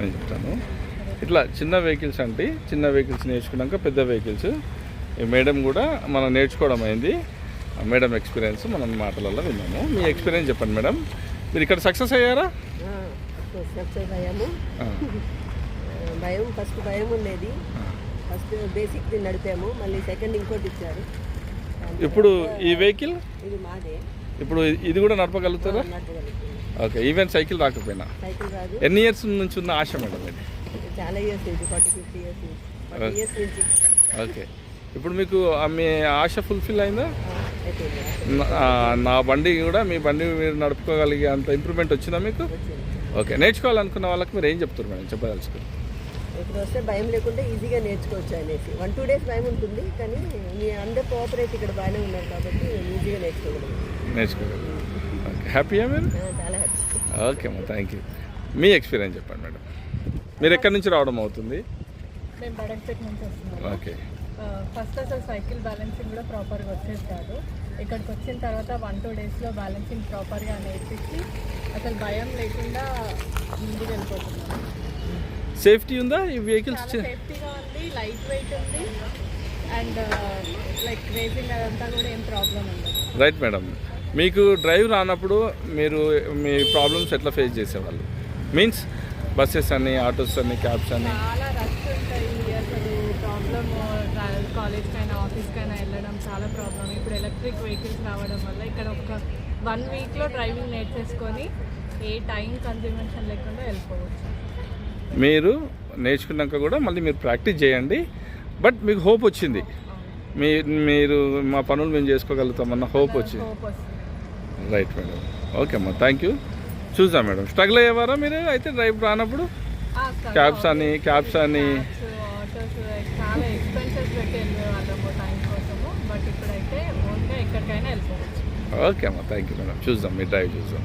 నేను చెప్తాను. ఇట్లా చిన్న వెహికల్స్ అంటే చిన్న వెహికల్స్ నేర్చుకున్నాక పెద్ద వెహికల్స్. ఈ మేడం కూడా మనం నేర్చుకోవడం అయింది. మేడం ఎక్స్పీరియన్స్ మనం మాటలలో విన్నాము. మీ ఎక్స్పీరియన్స్ చెప్పండి మేడం. మీరు ఇక్కడ సక్సెస్ అయ్యారా? సక్సెస్ అయ్యాము. భయం ఫస్ట్ భయం ఉండేది. ఫస్ట్ బేసిక్ నడిపాము. మళ్ళీ సెకండ్ ఇంకోటి ఇచ్చారు. ఇప్పుడు ఈ వెహికల్? ఇది మాదే. ఇప్పుడు ఇది కూడా నడపగలుగుతారా? నడపగలుగుతుంది ఓకే ఈవెన్ సైకిల్ రాకపోయినా? సైకిల్ రాదు. ఎన్ని ఇయర్స్ నుంచి ఉన్న ఆశ మేడం ఇది? చాలా ఇయర్స్ నుంచి ఫార్టీ ఫిఫ్టీ ఇయర్స్ నుంచి. ఫార్టీ ఇయర్స్ నుంచి. ఓకే. ఇప్పుడు మీకు మీ ఆశ ఫుల్ఫిల్ అయిందా? నా- బండి కూడా మీ బండి మీరు నడుపుకోగలిగే అంత ఇంప్రూవ్మెంట్ వచ్చిందా మీకు? ఓకే నేర్చుకోవాలనుకున్న వాళ్ళకి మీరు ఏం చెప్తారు మేడం? చెప్పదలుచుకుని ఇప్పుడు వస్తే భయం లేకుండా ఈజీగా నేర్చుకోవచ్చు అనేసి. వన్ టూ డేస్ భయం ఉంటుంది కానీ మీ అందరు కోఆపరేట్ ఇక్కడ బాగానే ఉన్నారు కాబట్టి ఈజీగా నేర్చుకోగలం. నేర్చుకోగలరు ఓకే హ్యాపీయా మీరు ఓకే అమ్మా థ్యాంక్ యూ మీ ఎక్స్పీరియన్స్ చెప్పండి మేడం. మీరు ఎక్కడి నుంచి రావడం అవుతుంది? మేము బడంపేట నుంచి ఓకే. ఫస్ట్ అసలు సైకిల్ బ్యాలెన్సింగ్ కూడా ప్రాపర్గా వచ్చేది కాదు. ఇక్కడికి వచ్చిన తర్వాత వన్ టూ డేస్లో బ్యాలెన్సింగ్ ప్రాపర్గా నేర్పించి అసలు భయం లేకుండా ముందుకు వెళ్ళిపోతున్నాము సేఫ్టీ ఉందా? ఈ వెహికల్స్ సేఫ్టీగా ఉంది లైట్ వెయిట్ ఉంది. అండ్ లైక్ రేసింగ్ అదంతా కూడా ఏం ప్రాబ్లం ఉండదు. రైట్ మేడం మీకు డ్రైవ్ రానప్పుడు మీరు మీ ప్రాబ్లమ్స్ ఎట్లా ఫేస్ చేసేవాళ్ళు? మీన్స్ బస్సెస్ అని ఆటోస్ అని క్యాబ్స్ అని. చాలా రష్ ఉంటాయి. అసలు ప్రాబ్లమ్ కాలేజ్కైనా ఆఫీస్కైనా వెళ్ళడం చాలా ప్రాబ్లం ఇప్పుడు ఎలక్ట్రిక్ వెహికల్స్ రావడం వల్ల ఇక్కడ ఒక వన్ వీక్లో డ్రైవింగ్ నేర్చేసుకొని ఏ టైం కన్జ్యూమేషన్ లేకుండా వెళ్ళిపోవచ్చు. మీరు నేర్చుకున్నాక కూడా మళ్ళీ మీరు ప్రాక్టీస్ చేయండి. బట్ మీకు హోప్ వచ్చింది. మీ మీరు మా పనులు మేము చేసుకోగలుగుతామన్న హోప్ వచ్చింది. రైట్ మేడం ఓకే అమ్మా థ్యాంక్ యూ చూసాం మేడం. స్ట్రగుల్ అయ్యేవారా మీరు? అయితే డ్రైవ్ రానప్పుడు? క్యాబ్స్ అని క్యాబ్స్ అని. ఓకే అమ్మా థ్యాంక్ యూ మేడం. చూద్దాం మీ డ్రైవ్ చూద్దాం.